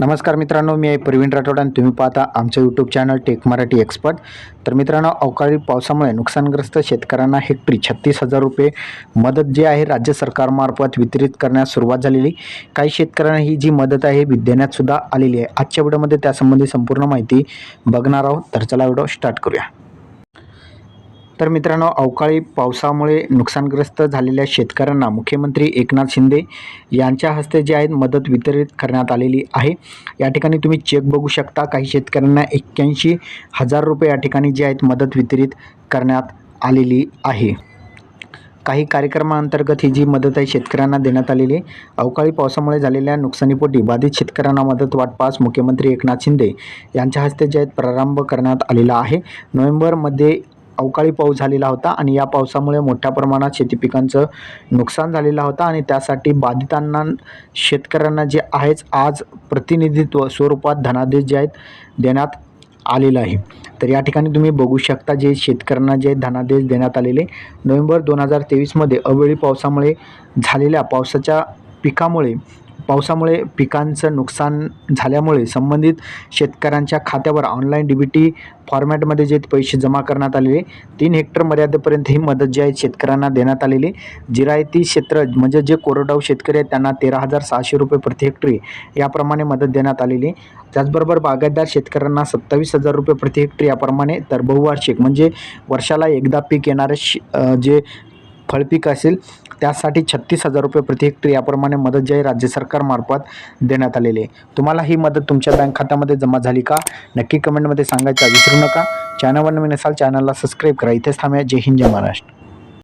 नमस्कार मित्रांनो मी आहे प्रवीण राठोड आणि तुम्ही पाहता आमचं YouTube channel tech Marathi expert तर मित्रांनो अवकाळी पावसामुळे नुकसानग्रस्त शेतकऱ्यांना हेक्टरी छत्तीस हजार रुपये मदत जी आहे राज्य सरकारमार्फत वितरित करण्यास सुरुवात झालेली. काही शेतकऱ्यांना ही जी मदत आहे देण्यातसुद्धा आलेली आहे. आजच्या व्हिडिओमध्ये त्यासंबंधी संपूर्ण माहिती बघणार आहोत. तर चला व्हिडिओ स्टार्ट करूया. तर मित्रांनो अवकाळी पावसामुळे नुकसानग्रस्त झालेल्या शेतकऱ्यांना मुख्यमंत्री एकनाथ शिंदे यांच्या हस्ते जे आहेत मदत वितरित करण्यात आलेली आहे. या ठिकाणी तुम्ही चेक बघू शकता काही शेतकऱ्यांना एक्क्याऐंशी हजार रुपये या ठिकाणी जे आहेत मदत वितरित करण्यात आलेली आहे. काही कार्यक्रमाअंतर्गत ही जी मदत आहे शेतकऱ्यांना देण्यात आलेली आहे. अवकाळी पावसामुळे झालेल्या नुकसानीपोटी बाधित शेतकऱ्यांना मदत वाटपास मुख्यमंत्री एकनाथ शिंदे यांच्या हस्ते जे आहेत प्रारंभ करण्यात आलेला आहे. नोव्हेंबरमध्ये अवकाळी पाऊस झालेला होता आणि या पावसामुळे मोठ्या प्रमाणात शेती पिकांचं नुकसान झालेलं होतं आणि त्यासाठी बाधितांना शेतकऱ्यांना जे आहेच आज प्रतिनिधित्व स्वरूपात धनादेश जे आहेत देण्यात आलेलं आहे. तर या ठिकाणी तुम्ही बघू शकता जे शेतकऱ्यांना जे धनादेश देण्यात आलेले नोव्हेंबर दोन हजार तेवीसमध्ये अवेळी पावसामुळे झालेल्या पावसाच्या पिकामुळे पावसामुळे पिकांचं नुकसान झाल्यामुळे संबंधित शेतकऱ्यांच्या खात्यावर ऑनलाईन डी बी टी फॉर्मॅटमध्ये जे पैसे जमा करण्यात आलेले तीन हेक्टर मर्यादेपर्यंत ही मदत जी आहे शेतकऱ्यांना देण्यात आलेली. जिरायती क्षेत्र म्हणजे जे कोरडाऊ शेतकरी आहेत त्यांना तेरा हजार सहाशे रुपये प्रति हेक्टरी याप्रमाणे मदत देण्यात आलेली. त्याचबरोबर बागायतदार शेतकऱ्यांना सत्तावीस हजार रुपये प्रति हेक्टरी याप्रमाणे तर बहुवार्षिक म्हणजे वर्षाला एकदा पीक येणारे जे फळपीक असेल त्यासाठी छत्तीस हजार रुपये प्रति हेक्टर याप्रमाणे मदत जी आहे राज्य सरकारमार्फत देण्यात आलेली आहे. तुम्हाला ही मदत तुमच्या बँक खात्यामध्ये जमा झाली का? नक्की कमेंटमध्ये सांगायचं विसरू नका. चॅनलवर नवीन असाल चॅनलला सबस्क्राईब करा. इथेच थांबूया. जय हिंद जय महाराष्ट्र.